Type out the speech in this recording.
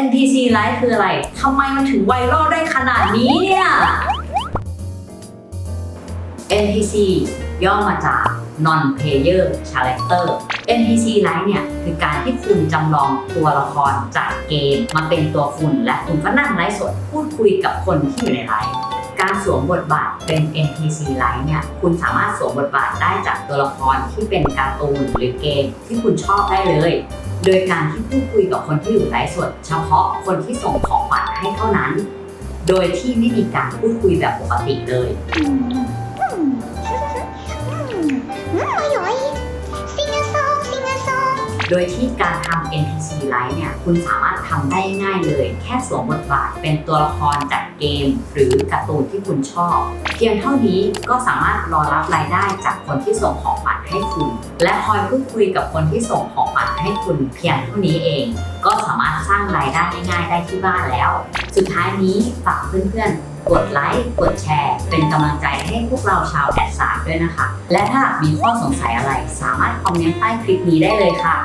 NPC Live คืออะไร ทำไมมันถึงไวรัลได้ขนาดนี้เนี่ย NPC ย่อมาจาก Non Player Character NPC Live เนี่ย คือการที่คุณจำลองตัวละครจากเกม มาเป็นตัวคุณและคุณก็นั่งไลฟ์สดพูดคุยกับคนที่อยู่ในไลฟ์การสวมบทบาทเป็น NPC Live เนี่ย คุณสามารถสวมบทบาทได้จากตัวละครที่เป็นการ์ตูนหรือเกมที่คุณชอบได้เลย โดยการที่พูดคุยกับคนที่อยู่ไลฟ์สด เฉพาะคนที่ส่งของขวัญให้เท่านั้น โดยที่ไม่มีการพูดคุยแบบปกติเลย โดยที่การทำ NPC ไลฟ์เนี่ย คุณสามารถ ทำได้ง่ายเลย แค่สวมบทบาทเป็นตัวละครจากเกม หรือการ์ตูนที่คุณชอบ เพียงเท่านี้ก็สามารถรอรับรายได้จากคนที่ส่งของขวัญให้คุณ และคอยพูดคุยกับคนที่ส่งของขวัญให้คุณเพียงเท่านี้เอง ก็สามารถสร้างรายได้ง่ายๆได้ที่บ้านแล้ว สุดท้ายนี้ฝากเพื่อนๆกดไลค์กดแชร์ เป็นกำลังใจให้พวกเราชาวแอดสาด้วยนะคะ และถ้ามีข้อสงสัยอะไรสามารถคอมเมนต์ใต้คลิปนี้ได้เลยค่ะ